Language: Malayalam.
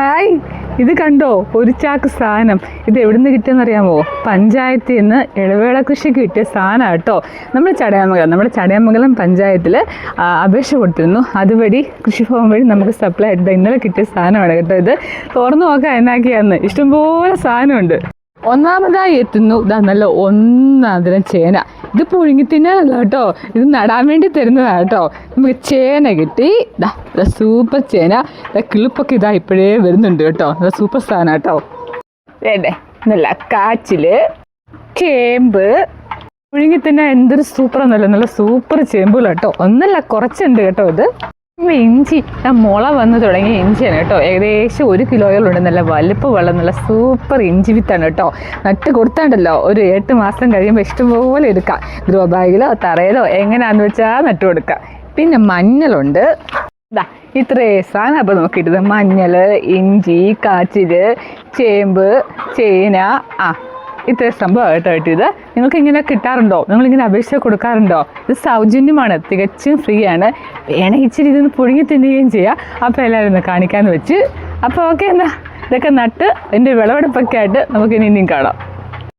ഹായ്. ഇത് കണ്ടോ? ഒരു ചാക്ക് സാധനം. ഇത് എവിടുന്ന് കിട്ടിയെന്നറിയാമോ? പഞ്ചായത്തിൽ നിന്ന് ഇടവേള കൃഷിക്ക് കിട്ടിയ സാധനം കേട്ടോ. നമ്മൾ ചടയമംഗലം നമ്മുടെ ചടയമംഗലം പഞ്ചായത്തിൽ അപേക്ഷ കൊടുത്തിരുന്നു. അതുവഴി കൃഷിഭവൻ വഴി നമുക്ക് സപ്ലൈ ആയിട്ട് ഇന്നലെ കിട്ടിയ സാധനമാണ് കേട്ടോ ഇത്. തുറന്നു നോക്കാം എന്നാക്കിയാന്ന്. ഇഷ്ടംപോലെ സാധനമുണ്ട്. ഒന്നാമതായി എത്തുന്നു. ഇതാ നല്ല ഒന്നാന്തരം ചേന. ഇത് പുഴുങ്ങി തിന്നാനല്ല കേട്ടോ. ഇത് നടാൻ വേണ്ടി തരുന്നതാണ് കേട്ടോ. നമുക്ക് ചേന കിട്ടി. ഇതാ സൂപ്പർ ചേന. കിളിപ്പൊക്കെ ഇതാ ഇപ്പോഴേ വരുന്നുണ്ട് കേട്ടോ. നല്ല സൂപ്പർ സാധനം കേട്ടോ. വേണ്ടേ നല്ല കാച്ചിൽ ചേമ്പ്. പുഴുങ്ങി തിന്നാൻ എന്തൊരു സൂപ്പർ എന്നല്ല നല്ല സൂപ്പർ ചേമ്പുകൾ കേട്ടോ. ഒന്നല്ല കുറച്ചുണ്ട് കേട്ടോ ഇത്. ഇഞ്ചി മുള വന്ന് തുടങ്ങിയ ഇഞ്ചിയാണ് കേട്ടോ. ഏകദേശം ഒരു കിലോയോളുണ്ട് നല്ല വലിപ്പമുള്ള നല്ല സൂപ്പർ ഇഞ്ചി വിത്താണ് കേട്ടോ. നട്ട് കൊടുത്താണ്ടല്ലോ. ഒരു എട്ട് മാസം കഴിയുമ്പോൾ ഇഷ്ടംപോലെ എടുക്കാം. ഗ്രോ ബാഗിലോ തറയിലോ എങ്ങനെയാണെന്ന് വെച്ചാൽ നട്ട് കൊടുക്കാം. പിന്നെ മഞ്ഞളുണ്ട്. ഇതാ ഇത്രേ സാധനം അപ്പോൾ നോക്കിയിട്ടത് മഞ്ഞൾ ഇഞ്ചി കാച്ചിൽ ചേമ്പ് ചേന ആ ഇത്ര സംഭവം കേട്ടോ കേട്ടോ നിങ്ങൾക്ക് ഇങ്ങനെ കിട്ടാറുണ്ടോ? നിങ്ങൾ ഇങ്ങനെ അപേക്ഷ കൊടുക്കാറുണ്ടോ? ഇത് സൗജന്യമാണ് തികച്ചും ഫ്രീ ആണ് വേണമെങ്കിൽ ഇച്ചിരി ഇതൊന്ന് പുഴുങ്ങി തിന്നുകയും ചെയ്യാം. അപ്പോൾ എല്ലാവരും ഒന്ന് കാണിക്കാമെന്ന് വെച്ച്. അപ്പോൾ ഓക്കെ എന്നാ. ഇതൊക്കെ നട്ട് എന്റെ വിളവെടുപ്പൊക്കെ ആയിട്ട് നമുക്ക് ഇനി ഇനിയും കാണാം.